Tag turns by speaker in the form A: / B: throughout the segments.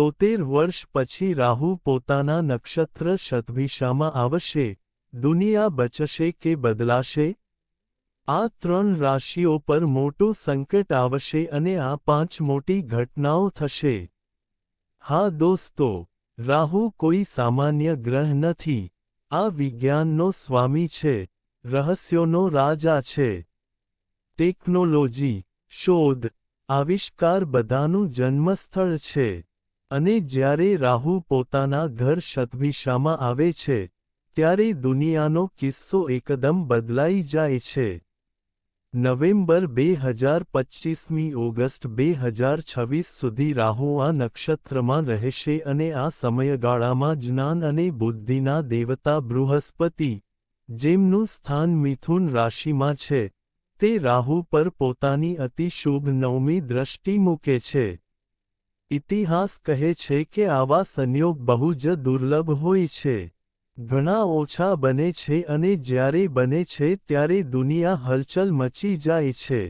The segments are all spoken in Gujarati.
A: તોતેર વર્ષ પછી રાહુ પોતાના નક્ષત્ર શતભિષામાં આવશે. દુનિયા બચશે કે બદલાશે? આ ત્રણ રાશિઓ પર મોટું સંકટ આવશે અને આ પાંચ મોટી ઘટનાઓ થશે. હા દોસ્તો, રાહુ કોઈ સામાન્ય ગ્રહ નથી. આ વિજ્ઞાનનો સ્વામી છે, રહસ્યોનો રાજા છે. ટેકનોલોજી, શોધ, આવિષ્કાર બધાનું જન્મસ્થળ છે. અને જ્યારે રાહુ પોતાના ઘર શતભિષામાં આવે છે, ત્યારે દુનિયાનો કિસ્સો એકદમ બદલાઈ જાય છે. નવેમ્બર બે હજાર પચ્ચીસમી ઓગસ્ટ બે હજાર છવ્વીસ સુધી રાહુ આ નક્ષત્રમાં રહેશે અને આ સમયગાળામાં જ્ઞાન અને બુદ્ધિના દેવતા બૃહસ્પતિ, જેમનું સ્થાન મિથુન રાશિમાં છે, તે રાહુ પર પોતાની અતિ શુભ નવમી દ્રષ્ટિ મૂકે છે. ઇતિહાસ કહે છે કે આવા સંયોગ બહુ જ દુર્લભ હોય છે. ઘણા ઓછા બને છે અને જ્યારે બને છે ત્યારે દુનિયા હલચલ મચી જાય છે.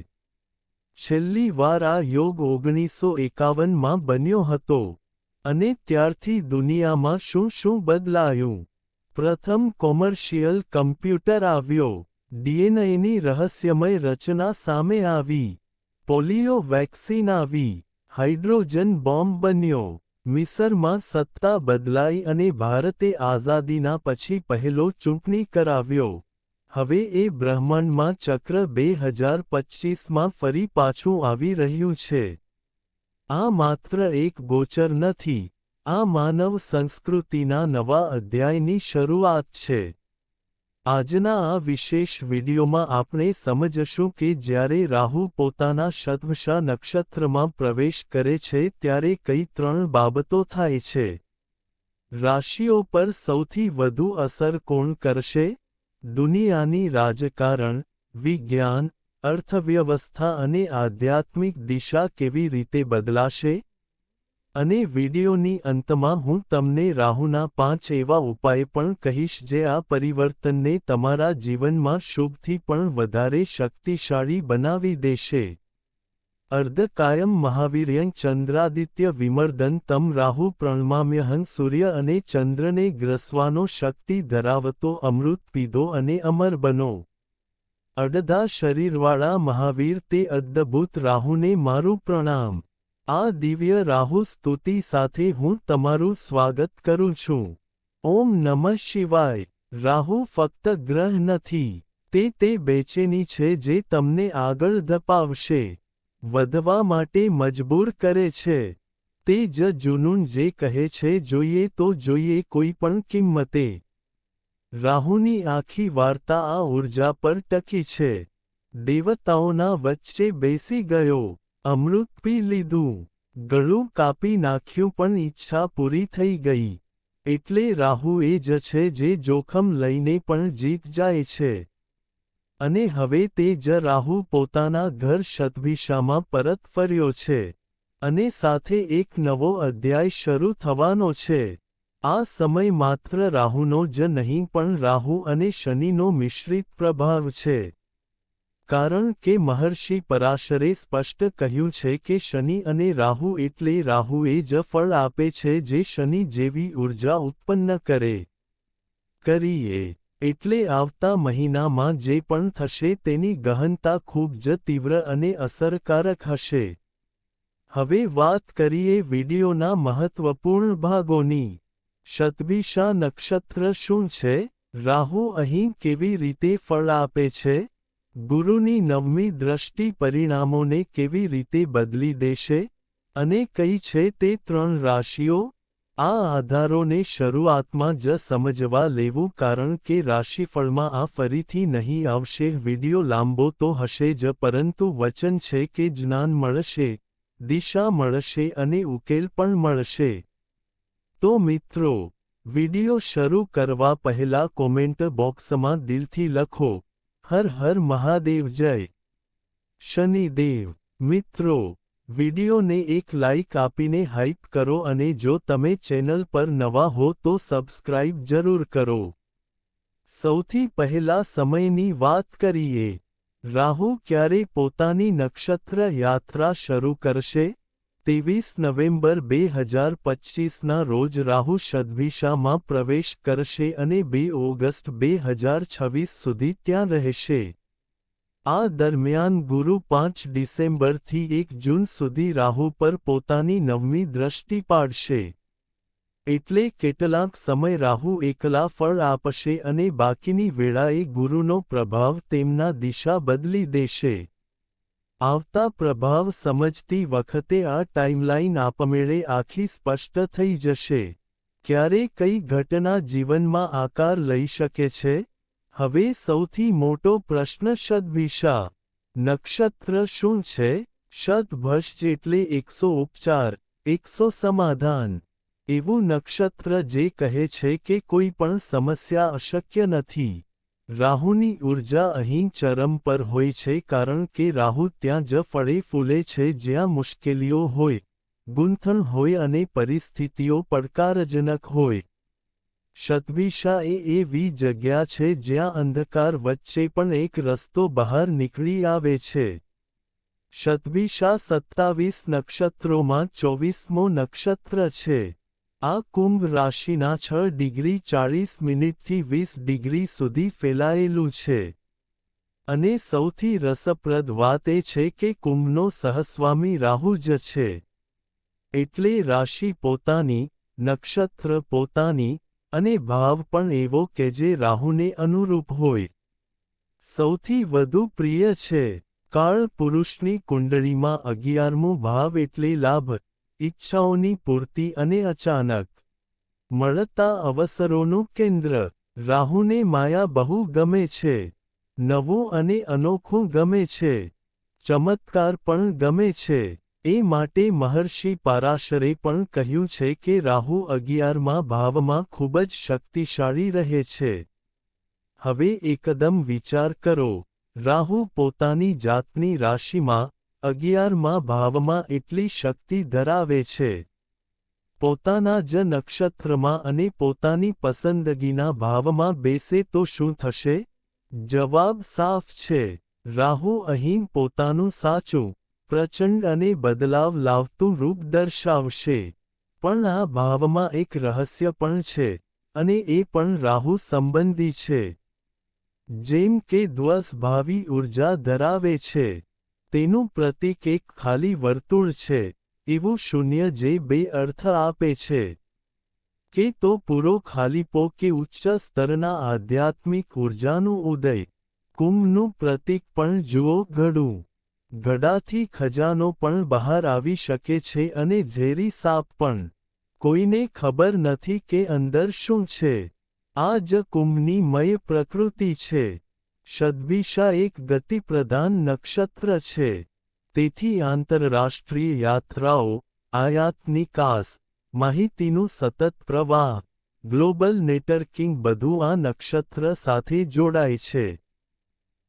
A: છેલ્લી વાર આ યોગ ઓગણીસો એકાવનમાં બન્યો હતો અને ત્યારથી દુનિયામાં શું શું બદલાયું. પ્રથમ કોમર્શિયલ કમ્પ્યુટર આવ્યો, ડીએનએની રહસ્યમય રચના સામે આવી, પોલિયો વેક્સિન આવી હાઇડ્રોજન બોમ્બ બન્યો. મિસરમાં સત્તા બદલાઈ અને ભારતે આઝાદીના પછી પહેલો ચૂંટણી કરાવ્યો. હવે એ બ્રહ્માંડમાં ચક્ર બે હજાર પચ્ચીસમાં ફરી પાછું આવી રહ્યું છે. આ માત્ર એક ગોચર નથી. આ માનવ સંસ્કૃતિના નવા અધ્યાયની શરૂઆત છે. આજના આ વિશેષ વિડીયોમાં આપણે સમજશું કે જ્યારે રાહુ પોતાના શતવશા નક્ષત્રમાં પ્રવેશ કરે છે ત્યારે કઈ ત્રણ બાબતો થાય છે? રાશિઓ પર સૌથી વધુ અસર કોણ કરશે? દુનિયાની રાજકારણ, વિજ્ઞાન, અર્થવ્યવસ્થા અને આધ્યાત્મિક દિશા કેવી રીતે બદલાશે? અને વિડિયોની અંતમાં હું તમને રાહુના પાંચ એવા ઉપાય પણ કહીશ જે આ પરિવર્તનને તમારા જીવનમાં શુભથી પણ વધારે શક્તિશાળી બનાવી દેશે. અર્ધકાયમ મહાવીર્યં ચંદ્રાદિત્ય વિમર્દન તમ રાહુ પ્રણમામ્યહં સૂર્ય અને ચંદ્રને ગ્રસવાનો શક્તિ ધરાવતો અમૃત પીધો અને અમર બનો. અડધા શરીરવાળા મહાવીર તે અદ્ભુત રાહુને મારું પ્રણામ. આ દિવ્ય રાહુ સ્તુતિ સાથે હું તમારું સ્વાગત કરું છું. ઓમ નમઃ શિવાય. રાહુ ફક્ત ગ્રહ નથી, તે તે બેચેની છે જે તમને આગળ ધપાવશે. વધવા માટે મજબૂર કરે છે. તે જ જુનૂન જે કહે છે, જોઈએ તો જોઈએ કોઈ પણ કિંમતે. રાહુની આખી વાર્તા આ ઊર્જા પર ટકી છે. દેવતાઓના વચ્ચે બેસી ગયો. અમૃત પી લીધું. ગળું કાપી નાખ્યું પણ ઈચ્છા પૂરી થઈ ગઈ. એટલે રાહુ એ જ છે જે જોખમ લઈને પણ જીત જાય છે. અને હવે તે જ રાહુ પોતાના ઘર શતભિષામાં પરત ફર્યો છે. અને સાથે એક નવો અધ્યાય શરૂ થવાનો છે. આ સમય માત્ર રાહુનો જ નહીં પણ રાહુ અને શનિનો મિશ્રિત પ્રભાવ છે. કારણ કે મહર્ષિ પરાશરે સ્પષ્ટ કહ્યું છે કે શનિ અને રાહુ એટલે રાહુ એ જ ફળ આપે છે જે શનિ જેવી ઊર્જા ઉત્પન્ન કરે. કરીએ. એટલે આવતા મહિનામાં જે પણ થશે તેની ગહનતા ખૂબ જ તીવ્ર અને અસરકારક હશે. હવે વાત કરીએ વિડીયોના મહત્વપૂર્ણ ભાગોની. શતબીશા નક્ષત્ર શું છે? રાહુ અહીં કેવી રીતે ફળ આપે છે? ગુરુની નવમી દ્રષ્ટિ પરિણામોને કેવી રીતે બદલી દેશે અને કઈ છે તે ત્રણ રાશિઓ? આ આધારોને શરૂઆતમાં જ સમજવા લેવું કારણ કે રાશિફળમાં આ ફરીથી નહીં આવશે. વિડિયો લાંબો તો હશે જ, પરંતુ વચન છે કે જ્ઞાન મળશે, દિશા મળશે અને ઉકેલ પણ મળશે. તો મિત્રો, વિડિયો શરૂ કરવા પહેલા કોમેન્ટ બોક્સમાં દિલથી લખો. હર હર મહાદેવ જય શનિદેવ મિત્રો વિડિયોને એક લાઇક આપીને હાઇપ કરો અને જો તમે ચેનલ પર નવા હો તો સબસ્ક્રાઇબ જરૂર કરો સૌથી પહેલા સમયની વાત કરીએ રાહુ ક્યારે પોતાની નક્ષત્ર યાત્રા શરૂ કરશે ત્રેવીસ નવેમ્બર બે હજાર પચીસના રોજ રાહુ સદભિશામાં પ્રવેશ કરશે અને બે ઓગસ્ટ બે હજાર છવ્વીસ સુધી ત્યાં રહેશે. આ દરમિયાન ગુરુ પાંચ ડિસેમ્બરથી એક જૂન સુધી રાહુ પર પોતાની નવમી દ્રષ્ટિ પાડશે. એટલે કેટલાક સમય રાહુ એકલા ફળ આપશે અને બાકીની વેળાએ ગુરુનો પ્રભાવ તેમના દિશા બદલી દેશે. આવતા પ્રભાવ સમજતી વખતે આ ટાઈમલાઈન આપમેળે આખી સ્પષ્ટ થઈ જશે. ક્યારે કઈ ઘટના જીવનમાં આકાર લઈ શકે છે? હવે સૌથી મોટો પ્રશ્ન શતભિષા નક્ષત્ર શું છે? શતભષ એટલે એકસો ઉપચાર, એકસો સમાધાન. એવું નક્ષત્ર જે કહે છે કે કોઈ પણ સમસ્યા અશક્ય નથી. રાહુની ઊર્જા અહીં ચરમ પર હોય છે કારણ કે રાહુ ત્યાં જ ફળે ફૂલે છે જ્યાં મુશ્કેલીઓ હોય, ગુંથણ હોય અને પરિસ્થિતિઓ પડકારજનક હોય. શતભિષા એ એવી જગ્યા છે જ્યાં અંધકાર વચ્ચે પણ એક રસ્તો બહાર નીકળી આવે છે. શતભિષા સત્તાવીસ નક્ષત્રોમાં ચોવીસમો નક્ષત્ર છે. આ કુંભ રાશિના છ ડિગ્રી ચાળીસ મિનિટથી વીસ ડિગ્રી સુધી ફેલાયેલું છે. અને સૌથી રસપ્રદ વાત એ છે કે કુંભનો સહસ્વામી રાહુ જ છે. એટલે રાશિ પોતાની, નક્ષત્ર પોતાની, અને ભાવ પણ એવો કે જે રાહુને અનુરૂપ હોય. સૌથી વધુ પ્રિય છે. કાળ પુરુષની કુંડળીમાં અગિયારમો ભાવ એટલે લાભ. ઈચ્છાઓની પૂર્તિ અને અચાનક. મળતા અવસરોનું કેન્દ્ર. રાહુને માયા બહુ ગમે છે. નવું અને અનોખું ગમે છે. ચમત્કાર પણ ગમે છે. એ માટે મહર્ષિ પારાશરે પણ કહ્યું છે કે રાહુ અગિયારમાં ભાવમાં ખૂબ જ શક્તિશાળી રહે છે. હવે એકદમ વિચાર કરો. રાહુ પોતાની જાતની રાશિમાં અગિયારમાં ભાવમાં એટલી શક્તિ ધરાવે છે. પોતાના જ નક્ષત્રમાં અને પોતાની પસંદગીના ભાવમાં બેસે તો શું થશે? જવાબ સાફ છે. રાહુ અહીં પોતાનું સાચું, પ્રચંડ અને બદલાવ લાવતું રૂપ દર્શાવશે. પણ આ ભાવમાં એક રહસ્ય પણ છે અને એ પણ રાહુ સંબંધી છે. જેમ કે દ્વસ ભાવી ઊર્જા ધરાવે છે. તેનું પ્રતીક એક ખાલી વર્તુળ છે, એવું શૂન્ય જે બે અર્થ આપે છે. કે તો પૂરો ખાલીપો કે ઉચ્ચ સ્તરના આધ્યાત્મિક ઊર્જાનું ઉદય, કુંભનું પ્રતીક પણ જુઓ ઘડું ગડાથી ખજાનો પણ બહાર આવી શકે છે અને ઝેરી સાપ પણ. કોઈને ખબર નથી કે અંદર શું છે. આ જ કુંભની મય પ્રકૃતિ છે. શદભિષા એક ગતિપ્રધાન નક્ષત્ર છે. તેથી આંતરરાષ્ટ્રીય યાત્રાઓ આયાત નિકાસ માહિતીનું સતત પ્રવાહ, ગ્લોબલ નેટવર્કિંગ બધું આ નક્ષત્ર સાથે જોડાય છે.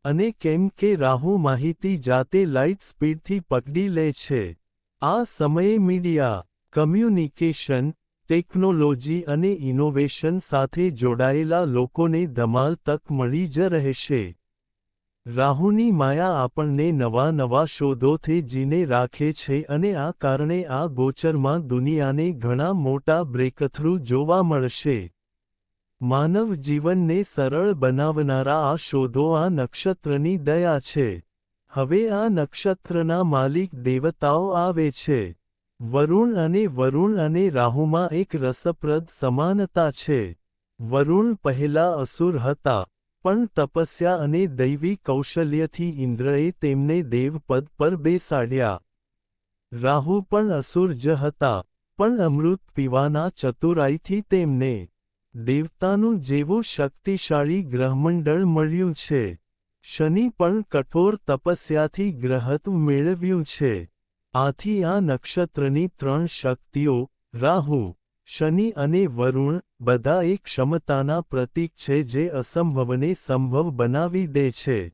A: અને કેમ કે રાહુ માહિતી જાતે લાઇટ સ્પીડથી પકડી લે છે. આ સમયે મીડિયા, કમ્યુનિકેશન ટેકનોલોજી અને ઇનોવેશન સાથે જોડાયેલા લોકોને ધમાલ તક મળી જ રહેશે. રાહુની માયા આપણને નવા નવા શોધોથી જીને રાખે છે અને આ કારણે આ ગોચરમાં દુનિયાને ઘણા મોટા બ્રેકથ્રુ જોવા મળશે. માનવ જીવનને સરળ બનાવનારા આ શોધો આ નક્ષત્રની દયા છે. હવે આ નક્ષત્રના માલિક દેવતાઓ આવે છે. વરુણ અને વરુણ અને રાહુમાં એક રસપ્રદ સમાનતા છે. વરુણ પહેલા અસુર હતા, પણ તપસ્યા અને દૈવી કૌશલ્યથી ઇન્દ્રએ તેમને દેવપદ પર બેસાડ્યા. રાહુ પણ અસુર જ હતા, પણ અમૃત પીવાના ચતુરાઈથી તેમને દેવતાનું જેવું શક્તિશાળી ગ્રહમંડળ મળ્યું છે. શનિ પણ કઠોર તપસ્યાથી ગ્રહત્વ મેળવ્યું છે. આથી આ નક્ષત્રની ત્રણ શક્તિઓ, રાહુ, શનિ અને વરુણ, બધા એક ક્ષમતાના પ્રતીક છે જે અસંભવને સંભવ બનાવી દે છે.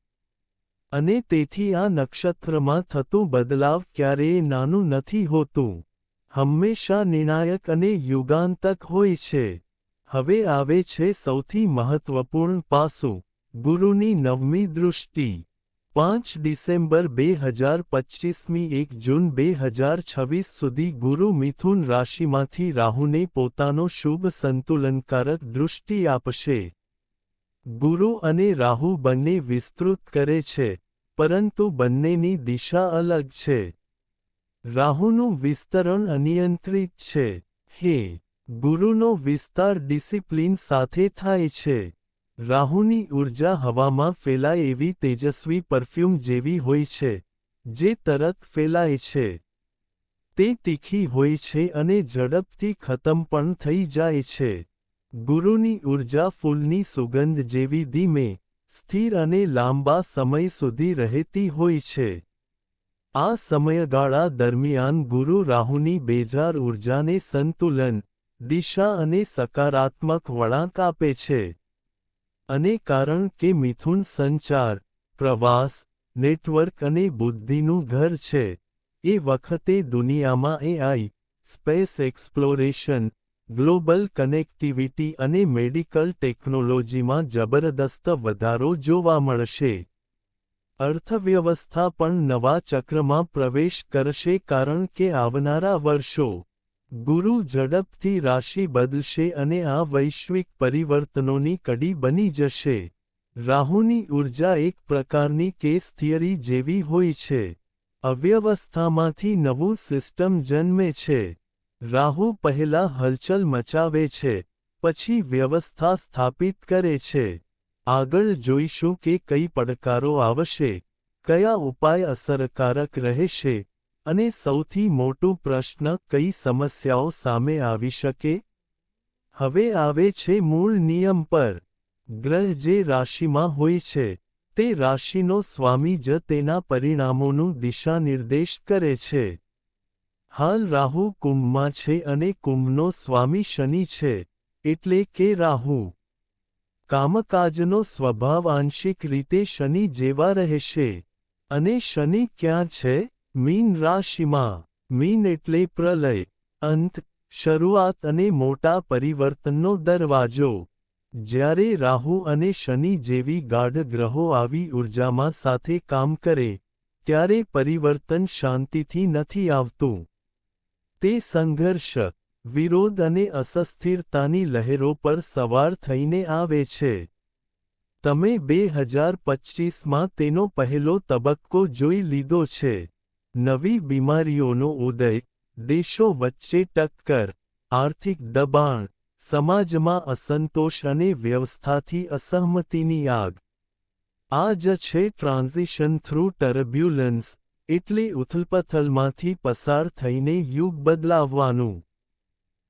A: અને તેથી આ નક્ષત્રમાં થતું બદલાવ ક્યારેય નાનું નથી હોતું. હંમેશા નિર્ણાયક અને યુગાંતક હોય છે. હવે આવે છે સૌથી મહત્વપૂર્ણ પાસું, ગુરુની નવમી દૃષ્ટિ. પાંચ ડિસેમ્બર બે હજાર પચ્ચીસમી એક જૂન બે હજાર છવ્વીસ સુધી ગુરુ મિથુન રાશિમાંથી રાહુને પોતાનો શુભ સંતુલનકારક દૃષ્ટિ આપશે. ગુરુ અને રાહુ બંને વિસ્તૃત કરે છે, પરંતુ બંનેની દિશા અલગ છે. રાહુનું વિસ્તરણ અનિયંત્રિત છે. હે, ગુરુનો વિસ્તાર ડિસિપ્લિન સાથે થાય છે. રાહુની ઊર્જા હવામાં ફેલાય એવી તેજસ્વી પરફ્યુમ જેવી હોય છે, જે તરત ફેલાય છે. તે તીખી હોય છે અને ઝડપથી ખતમ પણ થઈ જાય છે. ગુરુની ઊર્જા ફૂલની સુગંધ જેવી ધીમે, સ્થિર અને લાંબા સમય સુધી રહેતી હોય છે. આ સમયગાળા દરમિયાન ગુરુ રાહુની બેજાર ઊર્જાને સંતુલન, દિશા અને સકારાત્મક વળાંક આપે છે. અને કારણ કે મિથુન સંચાર, પ્રવાસ, નેટવર્ક અને બુદ્ધિનું ઘર છે, એ વખતે દુનિયામાં AI space exploration, global connectivity અને મેડિકલ ટેકનોલોજીમાં જબરદસ્ત વધારો જોવા મળશે. અર્થવ્યવસ્થા પણ નવા ચક્રમાં પ્રવેશ કરશે કારણ કે આવનારા વર્ષો ગુરુ ઝડપથી રાશિ બદલશે અને આ વૈશ્વિક પરિવર્તનોની કડી બની જશે. રાહુની ઊર્જા એક પ્રકારની કેસ થિયરી જેવી હોય છે. અવ્યવસ્થામાંથી નવું સિસ્ટમ જન્મે છે. રાહુ પહેલા હલચલ મચાવે છે, પછી વ્યવસ્થા સ્થાપિત કરે છે. આગળ જોઈશું કે કઈ પડકારો આવશે, કયા ઉપાય અસરકારક રહેશે અને સૌથી મોટું પ્રશ્ન કઈ સમસ્યાઓ સામે આવી શકે? હવે આવે છે મૂળ નિયમ પર. ગ્રહ જે રાશિમાં હોય છે, તે રાશિનો સ્વામી જ તેના પરિણામોનું દિશા નિર્દેશ કરે છે. હાલ રાહુ કુંભમાં છે અને કુંભનો સ્વામી શનિ છે, એટલે કે રાહુ. કામકાજનો સ્વભાવ આંશિક રીતે શનિ જેવા રહેશે. અને શનિ ક્યાં છે? મીન રાશિમાં, મીન એટલે પ્રલય, અંત, શરૂઆત અને મોટા પરિવર્તનનો દરવાજો. જ્યારે રાહુ અને શનિ જેવી ગાઢ ગ્રહો આવી ઊર્જામાં સાથે કામ કરે, ત્યારે પરિવર્તન શાંતિથી નથી આવતું. તે સંઘર્ષ, વિરોધ અને અસસ્થિરતાની લહેરો પર સવાર થઈને આવે છે. તમે બે હજાર પચ્ચીસમાં તેનો પહેલો તબક્કો જોઈ લીધો છે. નવી બીમારીઓનો ઉદય, દેશો વચ્ચે ટક્કર, આર્થિક દબાણ, સમાજમાં અસંતોષ અને વ્યવસ્થાથી અસહમતિની આગ. આ જ છે ટ્રાન્ઝિશન થ્રુ ટર્બ્યુલન્સ, એટલે ઉથલપથલમાંથી પસાર થઈને યુગ બદલાવવાનું.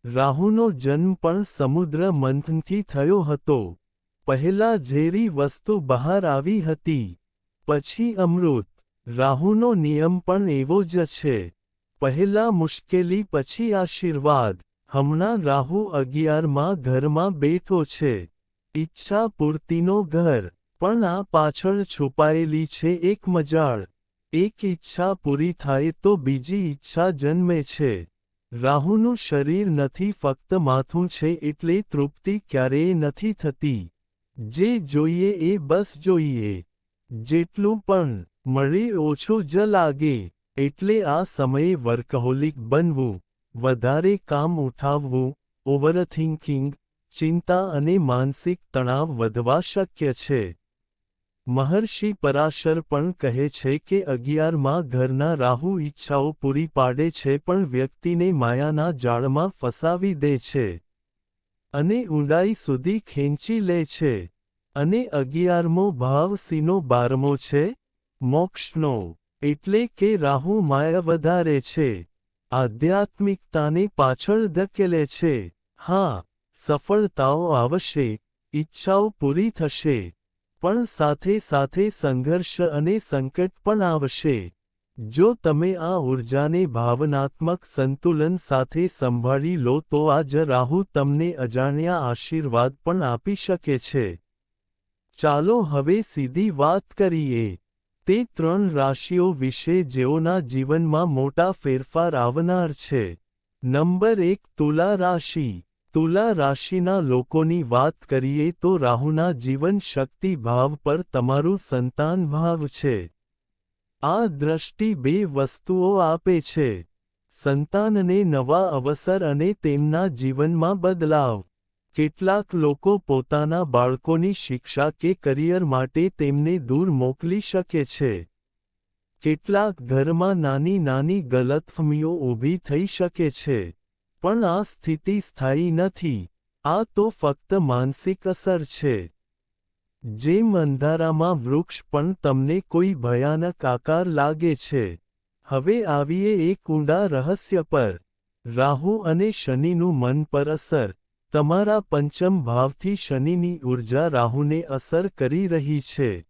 A: રાહુનો જન્મ પણ સમુદ્ર મંથનથી થયો હતો. પહેલા ઝેરી વસ્તુ બહાર આવી હતી. પછી અમૃત. રાહુનો નિયમ પણ એવો જ છે. પહેલા મુશ્કેલી, પછી આશીર્વાદ. હમણાં રાહુ અગિયારમાં ઘરમાં બેઠો છે. ઈચ્છા પૂર્તિનો ઘર. પણ આ પાછળ છુપાયેલી છે એક મજાળ. એક ઈચ્છા પૂરી થાય તો બીજી ઈચ્છા જન્મે છે. રાહુનું શરીર નથી ફક્ત માથું છે એટલે તૃપ્તિ ક્યારેય નથી થતી. જે જોઈએ એ બસ જોઈએ. જેટલું પણ. મળે ઓછું જ લાગે એટલે આ સમયે વર્કહોલિક બનવું, વધારે કામ ઉઠાવવું, ઓવરથિંકિંગ, ચિંતા અને માનસિક તણાવ વધવા શક્ય છે. મહર્ષિ પરાશર પણ કહે છે કે અગિયારમાં ઘરના રાહુ ઈચ્છાઓ પૂરી પાડે છે પણ વ્યક્તિને માયાના જાળમાં ફસાવી દે છે અને ઊંડાઈ સુધી ખેંચી લે છે. અને અગિયારમો ભાવ સીનો બારમો છે. મોક્ષનો એટલે કે રાહુ માયા વધારે છે. આધ્યાત્મિકતાને પાછળ ધકેલે છે. હા, સફળતાઓ આવશે, ઈચ્છાઓ પૂરી થશે. પણ સાથે સાથે સંઘર્ષ અને સંકટ પણ આવશે. જો તમે આ ઊર્જાને ભાવનાત્મક સંતુલન સાથે સંભાળી લો તો આજ રાહુ તમને અજાણ્યા આશીર્વાદ પણ આપી શકે છે. ચાલો હવે સીધી વાત કરીએ. તે ત્રણ રાશિઓ વિશે જેઓના જીવનમાં મોટા ફેરફાર આવનાર છે. નંબર એક, તુલા રાશિ. તુલા રાશિના લોકોની વાત કરીએ તો રાહુના જીવન શક્તિ ભાવ પર તમારું સંતાન ભાવ છે. આ દ્રષ્ટિ બે વસ્તુઓ આપે છે. સંતાનને નવા અવસર અને તેમના જીવનમાં બદલાવ. કેટલાક લોકો પોતાના બાળકોની શિક્ષા કે કરિયર માટે તેમને દૂર મોકલી શકે છે. કેટલાક ઘરમાં નાની નાની ગલતફમીઓ ઊભી થઈ શકે છે, પણ આ સ્થિતિ સ્થાયી નથી. આ તો ફક્ત માનસિક અસર છે. જેમ અંધારામાં વૃક્ષ પણ તમને કોઈ ભયાનક આકાર લાગે છે. હવે આવીએ એક ઊંડા રહસ્ય પર. રાહુ અને શનિનું મન પર અસર. તમારા પંચમ ભાવથી શનિની ઊર્જા રાહુને અસર કરી રહી છે.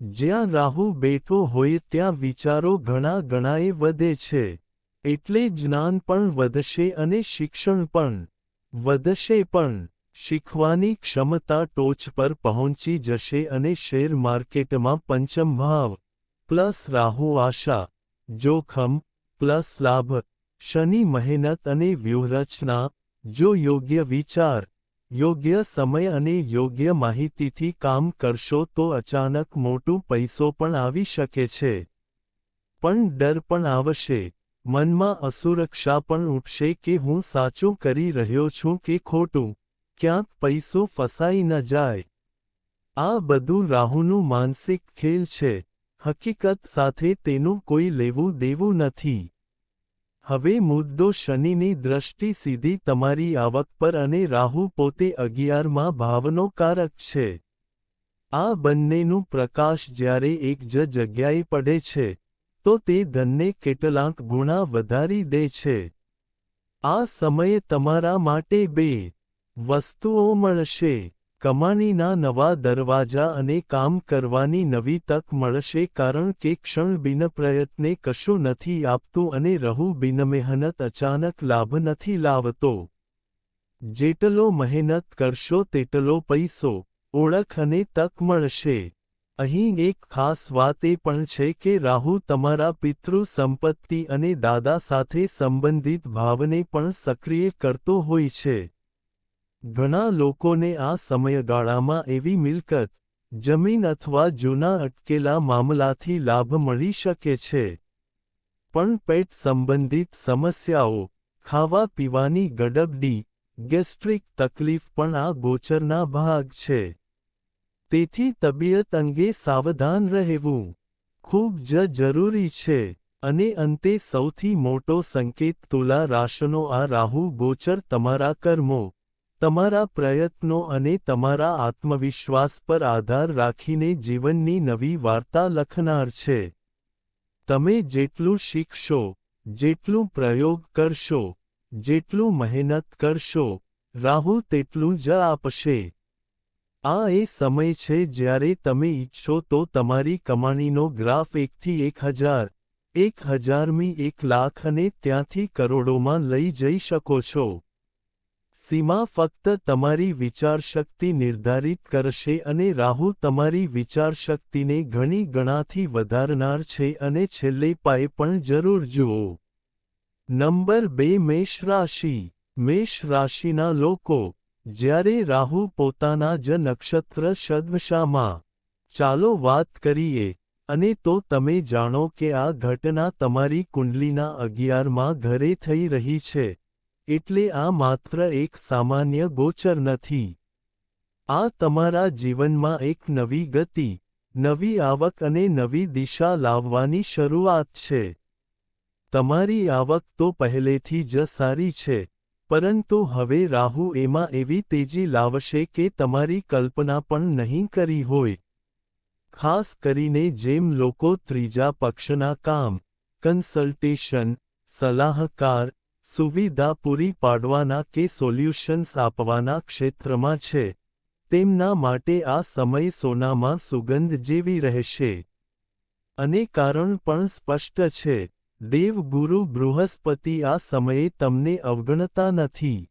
A: જ્યાં રાહુ બેઠો હોય ત્યાં વિચારો ઘણા ગણાએ વધે છે. એટલે જ્ઞાન પણ વધશે અને શિક્ષણ પણ વધશે પણ. શીખવાની ક્ષમતા ટોચ પર પહોંચી જશે અને શેર માર્કેટમાં પંચમ ભાવ પ્લસ રાહુ આશા, જોખમ પ્લસ લાભ, શનિ મહેનત અને વ્યૂહરચના જો યોગ્ય વિચાર, યોગ્ય સમય અને યોગ્ય માહિતીથી કામ કરશો તો અચાનક મોટું પૈસો પણ આવી શકે છે. પણ ડર પણ આવશે. મનમાં અસુરક્ષા પણ ઉઠશે કે હું સાચું કરી રહ્યો છું કે ખોટું. ક્યાંક પૈસો ફસાઈ ન જાય. આ બધું રાહુનું માનસિક ખેલ છે. હકીકત સાથે તેનું કોઈ લેવું દેવું નથી. હવે મુદ્દો શનિની દ્રષ્ટિ સીધી તમારી આવક પર અને રાહુ પોતે અગિયારમાં ભાવનો કારક છે. આ બંનેનું પ્રકાશ જ્યારે એક જ જગ્યાએ પડે છે, તો તે ધનને કેટલાંક ગુણા વધારી દે છે. આ સમયે તમારા માટે બે વસ્તુઓ મળશે. કમાણીના નવા દરવાજા અને કામ કરવાની નવી તક મળશે કારણ કે ક્ષણ બિન પ્રયત્ને કશું નથી આપતું અને રહુ બિન મહેનત અચાનક લાભ નથી લાવતો. જેટલો મહેનત કરશો તેટલો પૈસો, ઓળખ અને તક મળશે. અહીં એક ખાસ વાત એ પણ છે કે રાહુ તમારા પિતૃ સંપત્તિ અને દાદા સાથે સંબંધિત ભાવને પણ સક્રિય કરતો હોય છે. ઘણા લોકોને આ સમયગાળામાં એવી મિલકત, જમીન અથવા જૂના અટકેલા મામલાથી લાભ મળી શકે છે. પણ પેટ સંબંધિત સમસ્યાઓ, ખાવા પીવાની ગડબડી, ગેસ્ટ્રિક તકલીફ પણ આ ગોચરના ભાગ છે. તેથી તબિયત અંગે સાવધાન રહેવું ખૂબ જ જરૂરી છે અને અંતે સૌથી મોટો સંકેત તુલા રાશનો આ રાહુ ગોચર તમારા કર્મો તમારા પ્રયત્નો અને તમારા આત્મવિશ્વાસ પર આધાર રાખીને જીવનની નવી વાર્તા લખનાર છે. તમે જેટલું શીખશો, જેટલું પ્રયોગ કરશો, જેટલું મહેનત કરશો, રાહુ તેટલું જ આપશે. આ એ સમય છે જ્યારે તમે ઈચ્છો તો તમારી કમાણીનો ગ્રાફ એકથી એક હજાર, એક હજારમી એક લાખ અને ત્યાંથી કરોડોમાં લઈ જઈ શકો છો. સીમા ફક્ત તમારી વિચારશક્તિ નિર્ધારિત કરશે અને રાહુ તમારી વિચારશક્તિને ઘણી ગણાથી વધારનાર છે અને છેલ્લે પાએ પણ જરૂર જુઓ. નંબર બે, મેષ રાશિ. મેષ રાશિના લોકો, જ્યારે રાહુ પોતાના જ નક્ષત્ર શદ્વશામાં ચાલો વાત કરીએ, અને તો તમે જાણો કે આ ઘટના તમારી કુંડલીના અગિયારમાં ઘરે થઈ રહી છે. એટલે આ માત્ર એક સામાન્ય ગોચર નથી. આ તમારા જીવનમાં એક નવી ગતિ, નવી આવક અને નવી દિશા લાવવાની શરૂઆત છે. તમારી આવક તો પહેલેથી જ સારી છે, પરંતુ હવે રાહુ એમાં એવી તેજી લાવશે કે તમારી કલ્પના પણ નહીં કરી હોય. ખાસ કરીને જેમ લોકો ત્રીજા પક્ષના કામ, કન્સલ્ટેશન, સલાહકાર સુવિધા પૂરી પાડવાના કે સોલ્યુશન્સ આપવાના ક્ષેત્રમાં છે. તેમના માટે આ સમય સોનામાં સુગંધ જેવી રહેશે. અને કારણ પણ સ્પષ્ટ છે. દેવગુરુ બૃહસ્પતિ આ સમયે તમને અવગણતા નથી.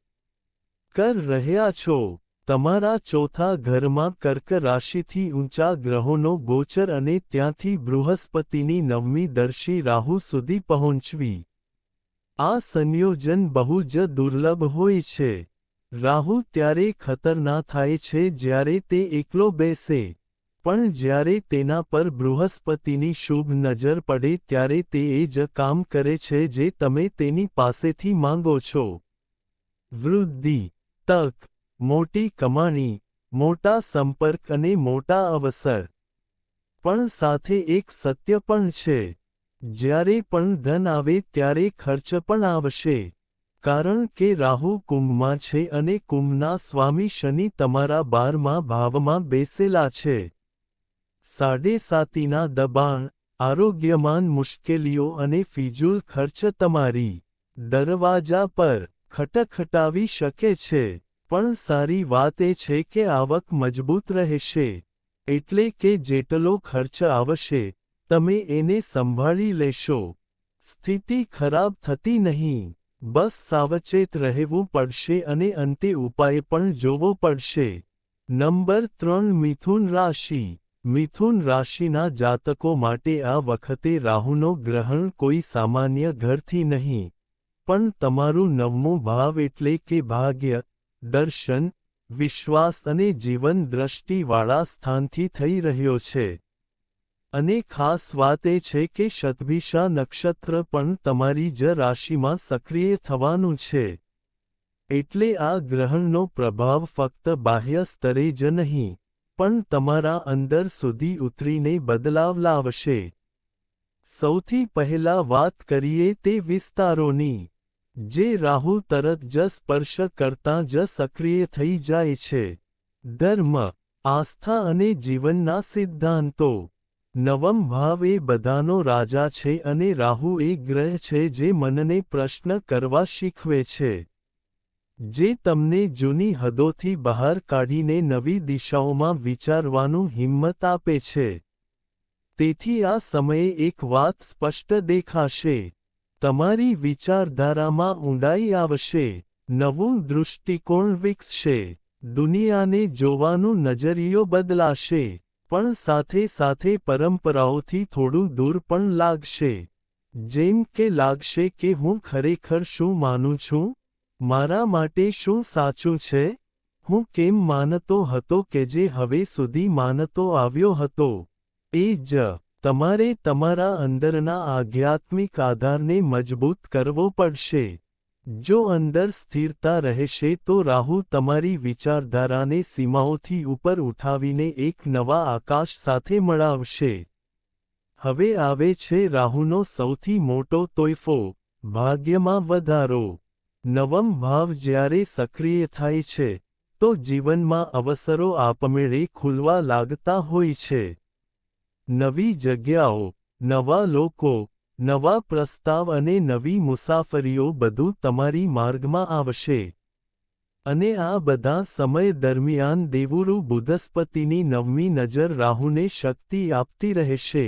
A: કર રહ્યા છો. તમારા ચોથા ઘરમાં કર્ક રાશિથી ઊંચા ગ્રહોનો ગોચર અને ત્યાંથી બૃહસ્પતિની નવમી દર્શી રાહુ સુધી પહોંચવી. આ સંયોજન બહુ જ દુર્લભ હોય છે. રાહુ ત્યારે ખતરના થાય છે જ્યારે તે એકલો બેસે. પણ જ્યારે તેના પર બૃહસ્પતિની શુભ નજર પડે ત્યારે તે એ જ કામ કરે છે જે તમે તેની પાસેથી માંગો છો. વૃદ્ધિ, તક, મોટી કમાણી, મોટા સંપર્ક અને મોટા અવસર. પણ સાથે એક સત્ય પણ છે. જ્યારે પણ ધન આવે ત્યારે ખર્ચ પણ આવશે. કારણ કે રાહુ કુંભમાં છે અને કુંભના સ્વામી શનિ તમારા બારમાં ભાવમાં બેસેલા છે. સાડે સાતીના દબાણ, આરોગ્યમાન મુશ્કેલીઓ અને ફિજૂલ ખર્ચ તમારી દરવાજા પર ખટખટાવી શકે છે. પણ સારી વાત એ છે કે આવક મજબૂત રહેશે. એટલે કે જેટલો ખર્ચ આવશે તમે એને સંભાળી લેશો. સ્થિતિ ખરાબ થતી નહીં. બસ સાવચેત રહેવું પડશે અને અંતે ઉપાય પણ જોવો પડશે. નંબર ત્રણ, મિથુન રાશિ. મિથુન રાશિના જાતકો માટે આ વખતે રાહુનો ગ્રહણ કોઈ સામાન્ય ઘરથી નહીં. પણ તમારું નવમું ભાવ એટલે કે ભાગ્ય, દર્શન, વિશ્વાસ અને જીવન દ્રષ્ટિવાળા સ્થાનથી થઈ રહ્યો છે. અને ખાસ વાત એ છે કે શતભિષા નક્ષત્ર પણ તમારી જ રાશિમાં સક્રિય થવાનું છે. એટલે આ ગ્રહણનો પ્રભાવ ફક્ત બાહ્ય સ્તરે જ નહીં, પણ તમારા અંદર સુધી ઉતરીને બદલાવ લાવશે. સૌથી પહેલા વાત કરીએ તે વિસ્તારોની, જે રાહુ તરત જ સ્પર્શ કરતાં જ સક્રિય થઈ જાય છે. ધર્મ, આસ્થા અને જીવનના સિદ્ધાંતો. નવમ ભાવ એ બધાનો રાજા છે અને રાહુ એ ગ્રહ છે જે મનને પ્રશ્ન કરવા શીખવે છે. જે તમને જૂની હદોથી બહાર કાઢીને નવી દિશાઓમાં વિચારવાનું હિંમત આપે છે. તેથી આ સમયે એક વાત સ્પષ્ટ દેખાશે. તમારી વિચારધારામાં ઊંડાઈ આવશે, નવું દૃષ્ટિકોણ વિકસશે, દુનિયાને જોવાનું નજરિયો બદલાશે. પણ સાથે સાથે પરંપરાઓથી થોડું દૂર પણ લાગશે. જેમ કે લાગશે કે હું ખરેખર શું માનું છું? મારા માટે શું સાચું છે? હું કેમ માનતો હતો કે જે હવે સુધી માનતો આવ્યો હતો? એ જ. તમારે તમારા અંદરના આધ્યાત્મિક આધારને મજબૂત કરવો પડશે. જો અંદર સ્થિરતા રહેશે તો રાહુ તમારી વિચારધારાને સીમાઓથી ઉપર ઉઠાવીને એક નવા આકાશ સાથે મળાવશે. હવે આવે છે રાહુનો સૌથી મોટો તોયફો, ભાગ્યમાં વધારો. નવમ ભાવ જ્યારે સક્રિય થાય છે, તો જીવનમાં અવસરો આપમેળે ખુલવા લાગતા હોય છે. નવી જગ્યાઓ, નવા લોકો નવા પ્રસ્તાવ અને નવી મુસાફરીઓ બધું તમારી માર્ગમાં આવશે. અને આ બધા સમય દરમિયાન દેવુરુ બુધસ્પતિની નવમી નજર રાહુને શક્તિ આપતી રહેશે.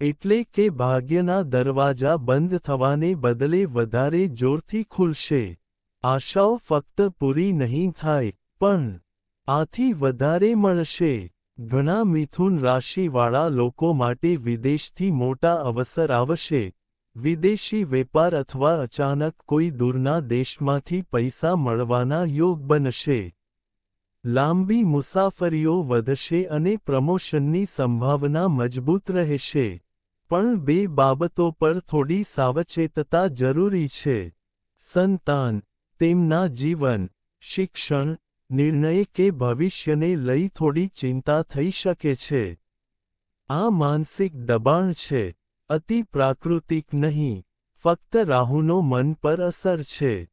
A: એટલે કે ભાગ્યના દરવાજા બંધ થવાને બદલે વધારે જોરથી ખુલશે. આશાઓ ફક્ત પૂરી નહીં થાય, પણ આથી વધારે મળશે. ઘણા મિથુન રાશિવાળા લોકો માટે વિદેશથી મોટા અવસર આવશે. વિદેશી વેપાર અથવા અચાનક કોઈ દૂરના દેશમાંથી પૈસા મળવાના યોગ બનશે. લાંબી મુસાફરીઓ વધશે અને પ્રમોશનની સંભાવના મજબૂત રહેશે. પણ બે બાબતો પર થોડી સાવચેતતા જરૂરી છે. સંતાન, તેમના જીવન, શિક્ષણ નિર્ણય કે ભવિષ્યને લઈ થોડી ચિંતા થઈ શકે છે. આ માનસિક દબાણ છે. અતિ પ્રાકૃતિક નહીં, ફક્ત રાહુનો મન પર અસર છે.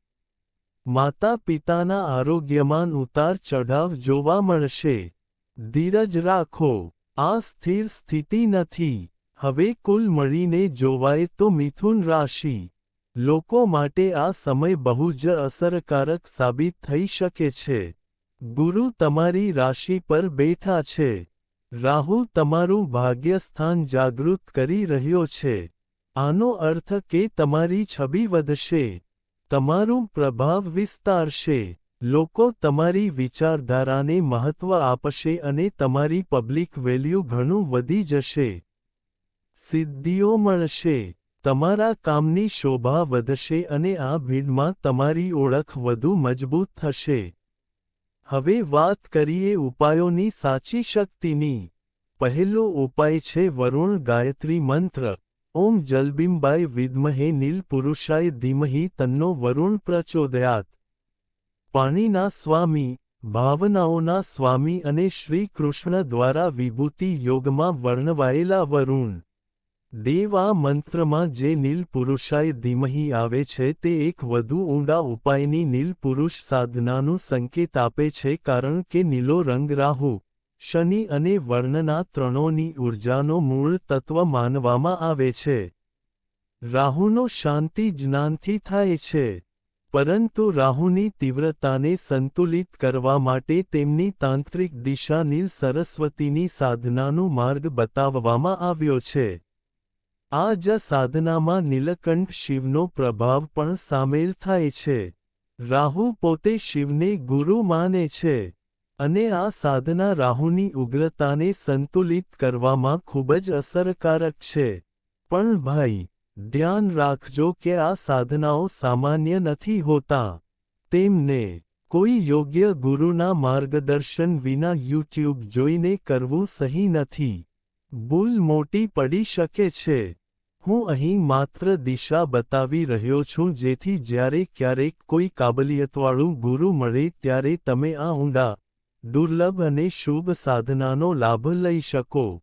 A: માતા પિતાના આરોગ્યમાં ઉતાર ચઢાવ જોવા મળશે. ધીરજ રાખો, આ સ્થિર સ્થિતિ નથી. હવે કુલ મળીને જોવાય તો મિથુન રાશિ. લોકો માટે આ સમય બહુ જ અસરકારક સાબિત થઈ શકે છે. ગુરુ તમારી રાશિ પર બેઠા છે. રાહુ તમારું ભાગ્યસ્થાન જાગૃત કરી રહ્યો છે. આનો અર્થ કે તમારી છબી વધશે. તમારું પ્રભાવ વિસ્તારશે. લોકો તમારી વિચારધારાને મહત્વ આપશે અને તમારી પબ્લિક વેલ્યુ ઘણું વધી જશે. સિદ્ધિઓ મળશે. તમારા કામની શોભા વધશે અને આ ભીડમાં તમારી ઓળખ વધુ મજબૂત થશે. હવે વાત કરીએ ઉપાયોની સાચી શક્તિની. પહેલો ઉપાય છે વરુણ ગાયત્રી મંત્ર. ઓમ જલબિંબાય વિદ્મહે નીલ પુરુષાય ધીમહી તન્નો વરુણ પ્રચોદયાત. પાણીના સ્વામી, ભાવનાઓના સ્વામી અને શ્રી કૃષ્ણ દ્વારા વિભૂતિ યોગમાં વર્ણવાયેલા વરુણ. દેવ આ મંત્રમાં જે નીલ પુરુષાય ધીમહી આવે છે તે એક વધુ ઊંડા ઉપાયની નીલ પુરુષ સાધનાનું સંકેત આપે છે કારણ કે નીલો રંગ રાહુ, શનિ અને વર્ણના ત્રણોની ઊર્જાનો મૂળ તત્વ માનવામાં આવે છે. રાહુનો શાંતિ જ્ઞાનથી થાય છે, પરંતુ રાહુની તીવ્રતાને સંતુલિત કરવા માટે તેમની તાંત્રિક દિશા નીલ સરસ્વતીની સાધનાનો માર્ગ બતાવવામાં આવ્યો છે. આ જ સાધનામાં નીલકંઠ શિવનો પ્રભાવ પણ સામેલ થાય છે. રાહુ પોતે શિવને ગુરુ માને છે અને આ સાધના રાહુની ઉગ્રતાને સંતુલિત કરવામાં ખૂબ જ અસરકારક છે. પણ ભાઈ, ધ્યાન રાખજો કે આ સાધનાઓ સામાન્ય નથી હોતા. તેમને કોઈ યોગ્ય ગુરુના માર્ગદર્શન વિના યુટ્યુબ જોઈને કરવું સહી નથી. ભૂલ મોટી પડી શકે છે. હું અહીં માત્ર દિશા બતાવી રહ્યો છું જેથી જ્યારે ક્યારેક કોઈ કાબલિયતવાળું ગુરુ મળે ત્યારે તમે આ ઊંડા, દુર્લભ અને શુભ સાધનાનો લાભ લઈ શકો.